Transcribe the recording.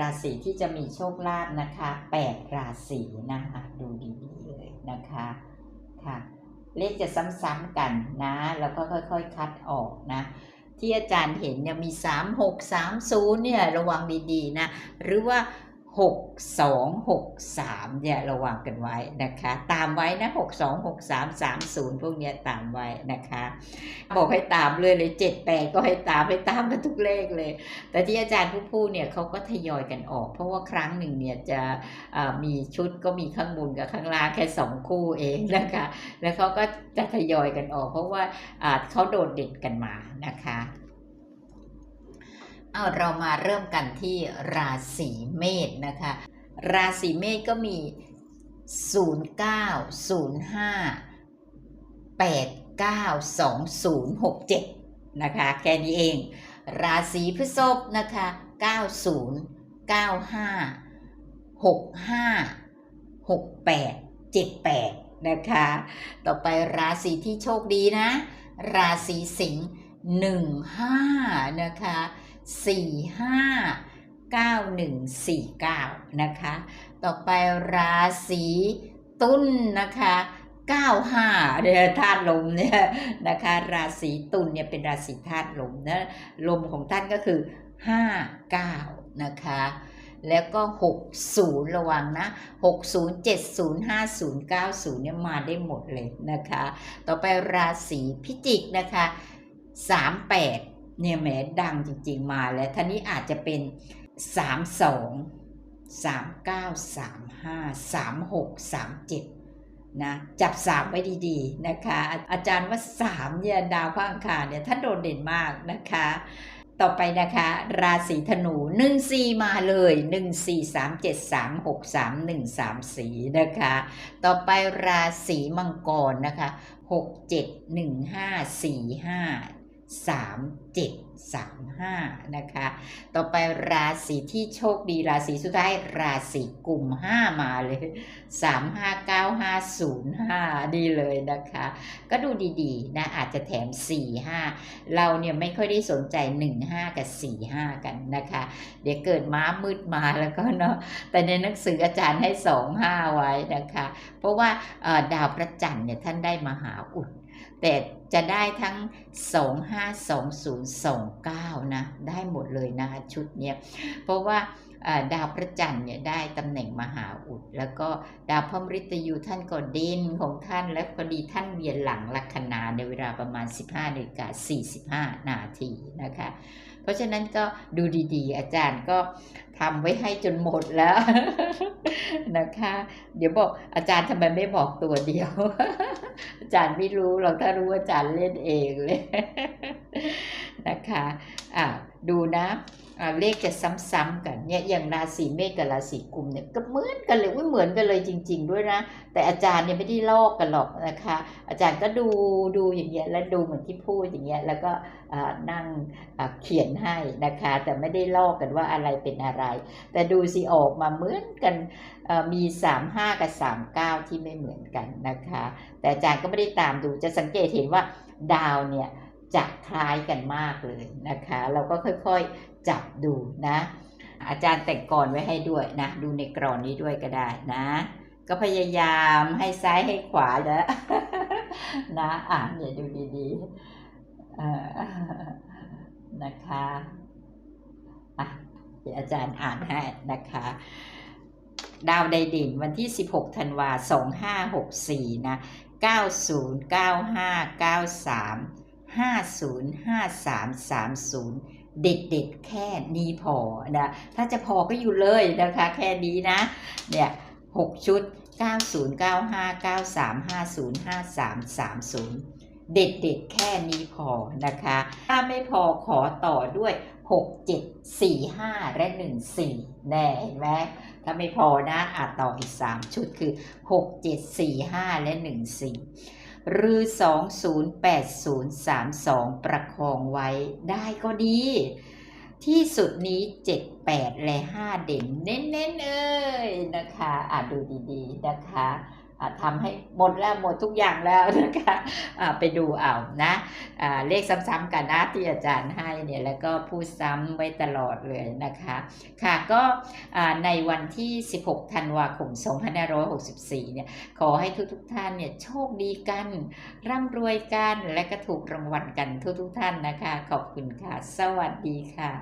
ราศีที่จะมีโชคลาภนะคะแปดราศีนะคะดูดีๆเลยนะคะค่ะเลขจะซ้ำๆกันนะ แล้วก็ค่อยๆ คัดออกนะ ที่อาจารย์เห็นเนี่ยมี 3 6 3 0เนี่ยระวังดีๆนะ หรือว่า 6 2 6 3เนี่ยระวังกันไว้นะคะ ตามไว้นะ 6 2 6 3 3 0 พวกเนี้ยตามไว้นะคะ บอกให้ตามเลยเลย 7 8 ก็ให้ตามให้ตามกันทุกเลขเลย แต่ที่อาจารย์ผู้พูดเนี่ยเขาก็ทยอยกันออก เพราะว่าครั้งหนึ่งเนี่ยจะมีชุดก็มีข้างบนกับข้างล่างแค่สองคู่เองนะคะ แล้วเขาก็จะทยอยกันออก เพราะว่าอ่าเขาโดดเด่นกันมานะคะ เอาเรามาเริ่มกันที่ราศีเมษนะคะ ราศีเมษก็มี 0 9 0 5 8 9 2 0 6 7 นะคะ แค่นี้เอง ราศีพฤษภนะคะ 90 95 65 68 78 นะคะ ต่อไปราศีที่โชคดีนะ ราศีสิงห์15 นะคะ 45 9149 นะคะ ต่อไปราศีตุลนะคะ95เนี่ยธาตุลมเนี่ยนะคะ ราศีตุลเนี่ยเป็นราศีธาตุลมนะลมของท่านก็คือ 59 นะคะ แล้วก็ 60 ระวังนะ 60 70 50 90 เนี่ยมาได้หมดเลยนะคะ ต่อไปราศีพิจิกนะคะ 38 เนี่ยแหมดังจริง ๆ มาแล้วท่านี้อาจจะเป็น 32 39 35 36 37นะจับ 3 ไว้ดีๆนะคะ อาจารย์ว่า 3 เนี่ยดาวพระอังคารเนี่ยท่านโดดเด่นมากนะคะ ต่อไปนะคะ ราศีธนู 1 4 มาเลย 1 4 3 7 3 6 3 1 3 4นะคะ ต่อไปราศีมังกรนะคะ 6 7 1 5 4 5 3 7 3 5 นะคะ ต่อไปราศีที่โชคดีราศีสุดท้ายราศีกลุ่ม 5 มาเลย 3 5 9 5 0 5 ดีเลยนะคะ ก็ดูดีๆ นะ อาจจะแถม 4 5 เราเนี่ยไม่ค่อยได้สนใจ 1 5 กับ 4 5 กันนะคะ เดี๋ยวเกิดม้ามืดมาแล้วก็เนาะ แต่ในหนังสืออาจารย์ให้ 2 5 ไว้นะคะ เพราะว่าดาวพระจันทร์เนี่ยท่านได้มหาอุด แต่จะได้ทั้ง 2 5 2 0 2 9 นะ ได้หมดเลยนะคะชุดเนี้ย เพราะว่าดาวพระจันทร์เนี่ยได้ตำแหน่งมหาอุด แล้วก็ดาวพระมฤตยูท่านก็เด่นของท่านและพอดีท่านเวียนหลังลัคนาในเวลาประมาณ 15นาฬิกา45 นาทีนะคะ เพราะฉะนั้นก็ดูดีๆ อาจารย์ก็ทำไว้ให้จนหมดแล้วนะคะ เดี๋ยวบอกอาจารย์ทำไมไม่บอกตัวเดียว อาจารย์ไม่รู้เราถ้ารู้อาจารย์เล่นเองเลยนะคะอะดูนะอะ เลขจะซ้ำๆกันเนี่ยอย่างราศีเมษกับราศีกุมเนี่ยก็เหมือนกันเลยอุ๊ยเหมือนกันเลยจริง ๆ ด้วยนะ แต่อาจารย์เนี่ยไม่ได้ลอกกันหรอกนะคะ อาจารย์ก็ดูดูอย่างเงี้ยแล้วดูเหมือนที่พูดอย่างเงี้ยแล้วก็นั่งเขียนให้นะคะ แต่ไม่ได้ลอกกันว่าอะไรเป็นอะไร แต่ดูสิออกมาเหมือนกันมี 35 กับ 39 ที่ไม่เหมือนกันนะคะ แต่อาจารย์ก็ไม่ได้ตามดูจะสังเกตเห็นว่าดาวเนี่ย จะคล้ายกันมากเลยนะคะ เราก็ค่อยๆจับดูนะ อาจารย์แต่งกรไว้ให้ด้วยนะ ดูในกรอนนี้ด้วยก็ได้นะ ก็พยายามให้ซ้ายให้ขวาแล้วนะอะเนี่ยดูดีๆนะคะอะเดี๋ยวอาจารย์อ่านให้นะคะดาวไดด่นวันที่ 16 ธันวา 2564 นะ 90 95 93 50 53 30เด็ดเด็ดๆแค่นี้พอนะ ถ้าจะพอก็อยู่เลยนะคะ แค่นี้นะ เนี่ย 6 ชุด 90 95 93 50 53 30เด็ดเด็ดๆแค่นี้พอนะคะ ถ้าไม่พอขอต่อด้วย 6 7 4 5 และ 1 4 แน่เห็นไหมถ้าไม่พอนะอาจต่ออีก 3 ชุดคือ 6 7 4 5 และ 1 4 หรือ 2 0 8 0 3 2 ประคองไว้ได้ก็ดี ที่สุดนี้ 7 8 และ 5 เด่นเน้นๆเอ้ยนะคะ อะดูดีๆนะคะ ทำให้หมดแล้วหมดทุกอย่างแล้วนะคะไปดูเอานะเลขซ้ำๆกันนะที่อาจารย์ให้เนี่ยแล้วก็พูดซ้ำไว้ตลอดเลยนะคะค่ะก็ในวันที่ 16 ธันวาคม 2564 เนี่ยขอให้ทุกๆทท่านเนี่ยโชคดีกัน ร่ำรวยกันและก็ถูกรางวัลกันทุกๆทท่านนะคะ ขอบคุณค่ะ สวัสดีค่ะ